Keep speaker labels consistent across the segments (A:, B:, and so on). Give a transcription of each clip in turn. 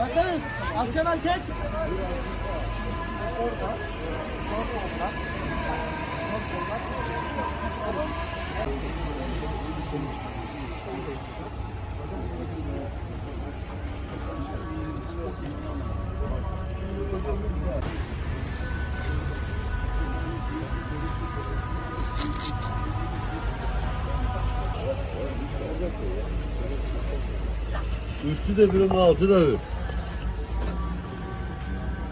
A: Bakarız. Akşam hareket. Orada. Orada.
B: Üstü de birim altı da bir.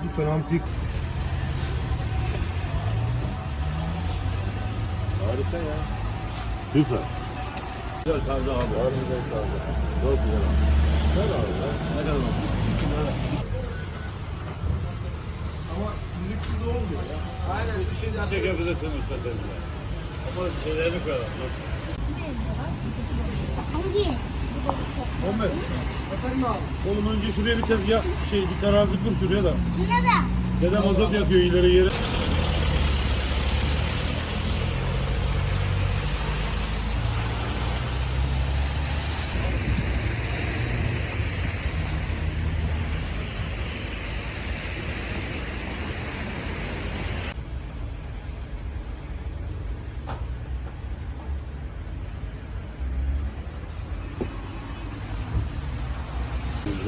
C: Lütfen hamsi
B: Harika ya. Süper. Güzel taze abi. Harbiden taze. Çok güzel abi. Güzel abi ya. Ne kadar olsun?
C: ama lüksü de olmuyor ya.
B: Aynen bir şey daha çekebilirsin satırız ya. Ama şeylerini koyalım. Nasıl?
D: Hangi?
C: Muhammed. Efendim abi. Oğlum önce şuraya bir tezgah şey bir terazi kur şuraya da.
D: De.
C: Dedem mazot yakıyor ileri yere.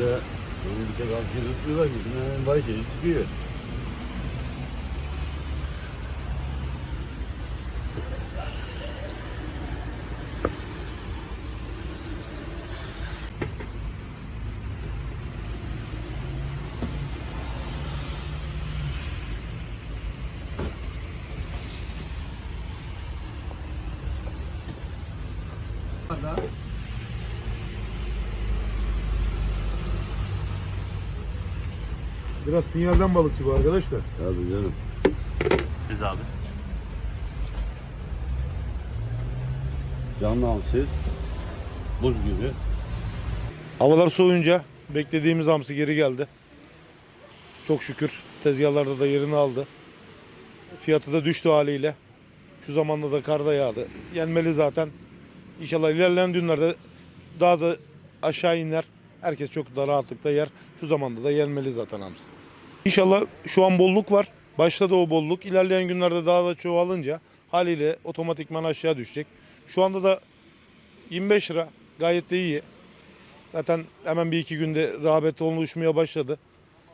B: Bize bunu bir tek hamsi tutuyorlar ki. Hemen bay şeyi çıkıyor.
C: Biraz sinyalden balıkçı bu arkadaşlar.
B: Tabii canım. Biz abi. Canlı hamsi. Buz gibi.
C: Havalar soğuyunca beklediğimiz hamsi geri geldi. Çok şükür tezgahlarda da yerini aldı. Fiyatı da düştü haliyle. Şu zamanda da kar da yağdı. Yenmeli zaten. İnşallah ilerleyen günlerde daha da aşağı iner. Herkes çok da rahatlıkla yer. Şu zamanda da yenmeli zaten hamsi. İnşallah şu an bolluk var. Başladı o bolluk. İlerleyen günlerde daha da çoğalınca haliyle otomatikman aşağı düşecek. Şu anda da 25 lira gayet de iyi. Zaten hemen bir iki günde rağbet oluşmaya başladı.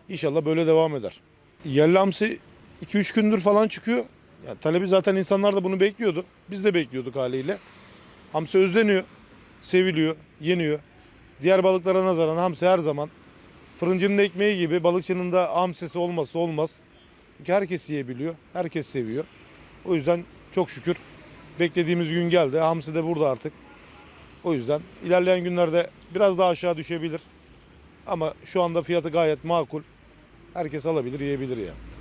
C: İnşallah böyle devam eder. Yerli hamsi 2-3 gündür falan çıkıyor. Ya, talebi zaten insanlar da bunu bekliyordu. Biz de bekliyorduk haliyle. Hamsi özleniyor, seviliyor, yeniyor. Diğer balıklara nazaran hamsi her zaman fırıncının ekmeği gibi balıkçının da hamsisi olmazsa olmaz. Çünkü herkes yiyebiliyor, herkes seviyor. O yüzden çok şükür beklediğimiz gün geldi. Hamsi de burada artık. O yüzden ilerleyen günlerde biraz daha aşağı düşebilir. Ama şu anda fiyatı gayet makul. Herkes alabilir, yiyebilir yani.